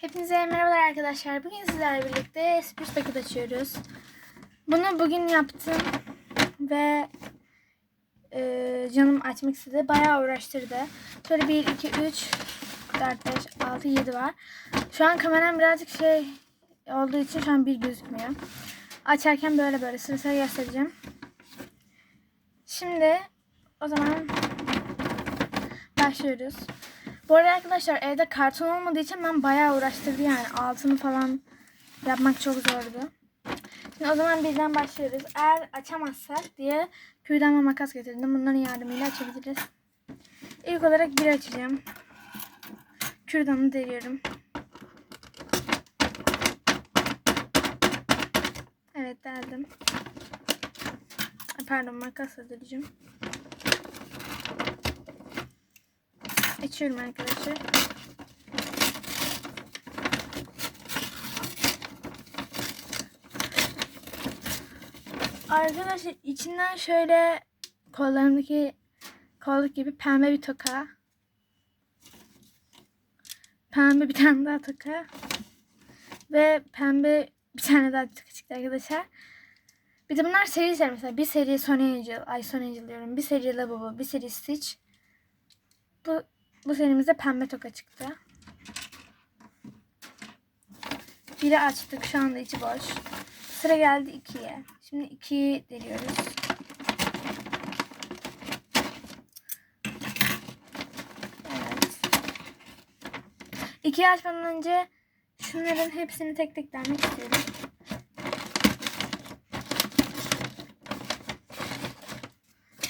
Hepinize merhabalar arkadaşlar. Bugün sizlerle birlikte sürpriz paket açıyoruz. Bunu bugün yaptım ve e, canım açmak istedi. Bayağı uğraştırdı. Şöyle 1, 2, 3, 4, 5, 6, 7 var. Şu an kameram birazcık şey olduğu için şu an bir gözükmüyor. Açarken böyle böyle sıra sıra göstereceğim. Şimdi o zaman başlıyoruz. Bu arada arkadaşlar evde karton olmadığı için ben bayağı uğraştırdı yani. Altını falan yapmak çok zordu. Şimdi o zaman birden başlıyoruz. Eğer açamazsak diye kürdan ve makas getirdim. Bunların yardımıyla açabiliriz. İlk olarak bir açacağım. Kürdanı deliyorum. Evet deldim. Pardon makasla deleceğim. Açıyorum arkadaşlar. Arkadaşlar içinden şöyle kollarındaki kolluk gibi pembe bir toka. Pembe bir tane daha toka. Ve pembe bir tane daha toka çıktı arkadaşlar. Bir de bunlar seri mesela. Bir seri Sony Angel. Ay Sony Angel diyorum. Bir seri Labubu. Bir seri Stitch. Bu, bu serimizde pembe toka çıktı. Biri açtık. Şu anda içi boş. Sıra geldi ikiye. Şimdi ikiyi deliyoruz. Evet. İkiyi açmadan önce şunların hepsini tek tek delmek istiyorum.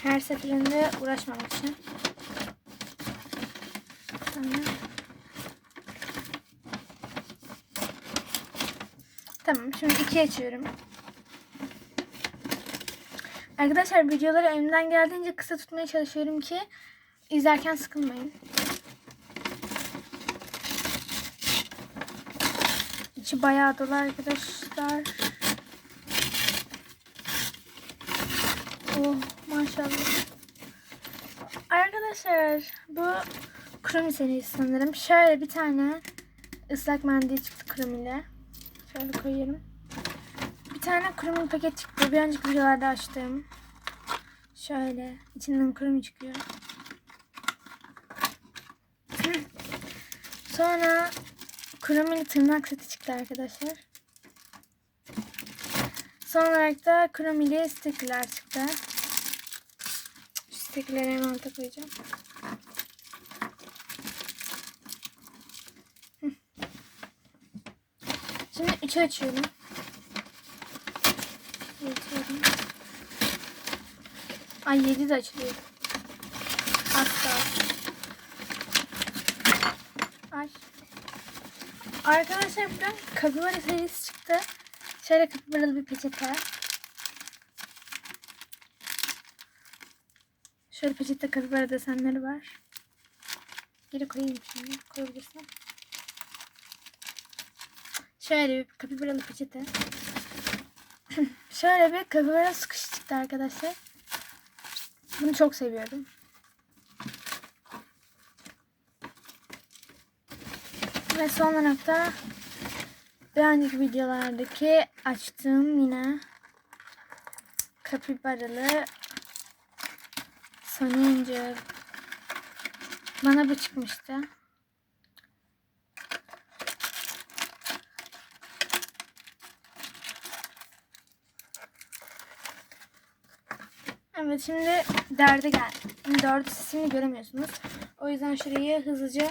Her seferinde uğraşmamak için. Tamam. Tamam şimdi iki açıyorum. Arkadaşlar videoları elimden geldiğince kısa tutmaya çalışıyorum ki izlerken sıkılmayın. İçi bayağı dolu arkadaşlar. Oh maşallah. Arkadaşlar bu Krumi serisi sanırım. Şöyle bir tane ıslak mendil çıktı Krumi ile. Şöyle koyuyorum. Bir tane Krumi paket çıktı. Bir önceki videolarda açtım. Şöyle içinden Krumi çıkıyor. Sonra Krumi'li tırnak seti çıktı arkadaşlar. Son olarak da Krumi'li stickerler çıktı. Şu stickerleri en alta koyacağım. Şimdi üçü açıyorum. Açıyorum. Ay yedi de açılıyor. Asla. Ay. Arkadaşlar buradan kapibara serisi çıktı. Şöyle kapibaralı bir peçete. Şöyle peçete kapibara desenleri var. Geri koyayım şimdi. Koyabilirsem. Şöyle bir kapibaralı peçete. Şöyle bir kapibara sıkış çıktı arkadaşlar. Bunu çok seviyorum. Ve son olarak da bir önceki videolardaki açtığım yine kapibaralı Angel. Bana bu çıkmıştı. Evet şimdi derde gel. Dördü sesini göremiyorsunuz. O yüzden şurayı hızlıca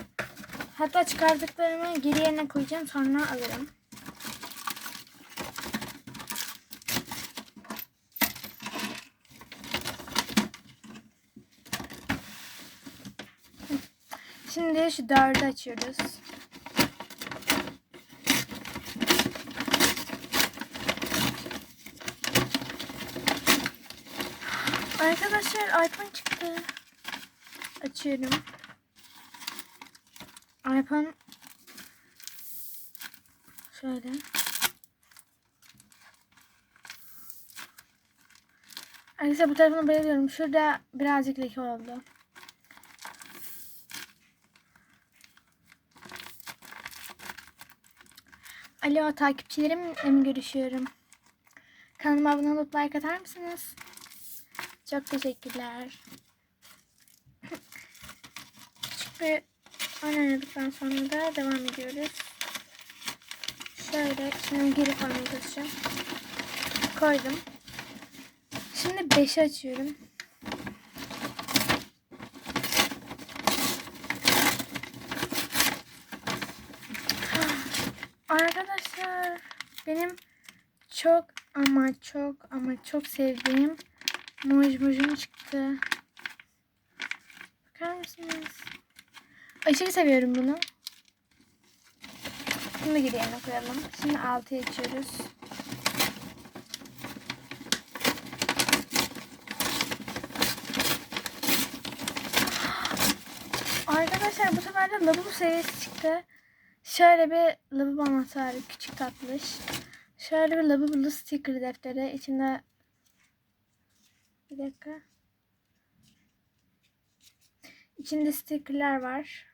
hatta çıkardıklarımı geri yerine koyacağım sonra alırım. Şimdi şu dördü açıyoruz. Arkadaşlar iPhone çıktı. Açıyorum. iPhone şöyle. Arkadaşlar bu telefonu bayılıyorum. Şurada birazcık leke oldu. Alo takipçilerimle mi görüşüyorum? Kanalıma abone olup like atar mısınız? Çok teşekkürler. Küçük bir oynadıktan sonra da devam ediyoruz. Şöyle şimdi geri koymaya çalışacağım. Koydum. Şimdi 5'i açıyorum. Arkadaşlar benim çok ama çok ama çok sevdiğim moj mojum çıktı. Bakar mısınız? Aşırı seviyorum bunu. Bunu da geri koyalım. Şimdi 6'ya açıyoruz. Arkadaşlar bu sefer de lavabo serisi çıktı. Şöyle bir lavabo anahtarı küçük tatlış. Şöyle bir lavabolu sticker defteri. içinde bir dakika. İçinde stickerlar var.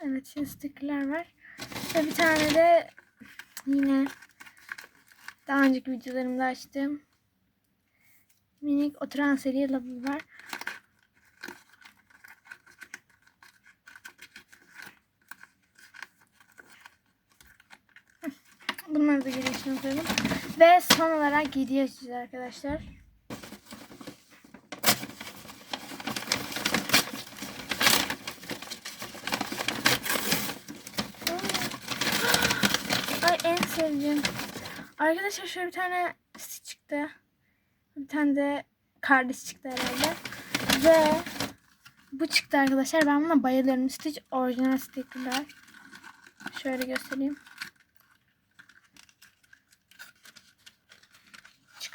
Evet şimdi stickerlar var. Ve bir tane de yine daha önceki videolarımda açtığım minik oturan seri lavabo var. Bunları da geri içine koyalım. Ve son olarak 7'yi açacağız arkadaşlar. Ay en sevdiğim. Arkadaşlar şöyle bir tane çıktı. Bir tane de kardeş çıktı herhalde. Ve bu çıktı arkadaşlar. Ben buna bayılıyorum. Stitch orijinal stickerlar. Şöyle göstereyim.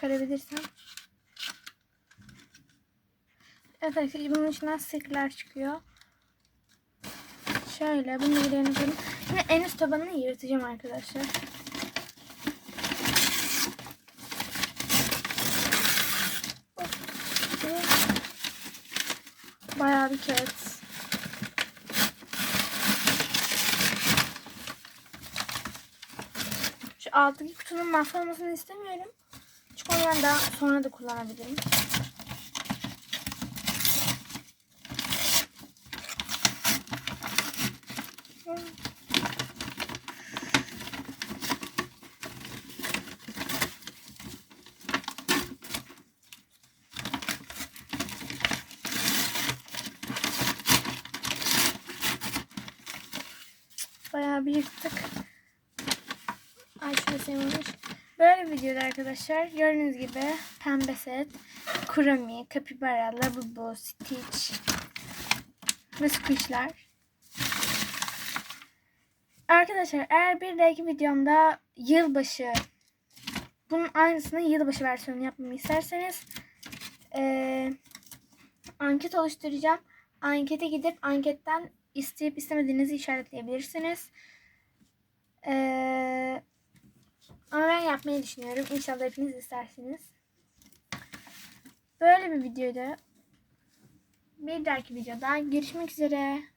Çıkarabilirsem. Evet arkadaşlar bunun içinden stickerlar çıkıyor. Şöyle bunu yerine koyayım. En üst tabanını yırtacağım arkadaşlar. Bayağı bir kağıt. Şu alttaki kutunun mahvolmasını istemiyorum. Ben daha sonra da kullanabilirim. Bayağı bir yırttık. Ay şurası yememiş. Böyle videoda arkadaşlar. Gördüğünüz gibi pembe set, kurami, kapibara, lavabo, stitch ve squishler. Arkadaşlar eğer bir dahaki videomda yılbaşı bunun aynısını yılbaşı versiyonu yapmamı isterseniz eee, anket oluşturacağım. Ankete gidip anketten isteyip istemediğinizi işaretleyebilirsiniz. Eee ama ben yapmayı düşünüyorum. İnşallah hepiniz istersiniz. Böyle bir videoydu. Bir dahaki videoda görüşmek üzere.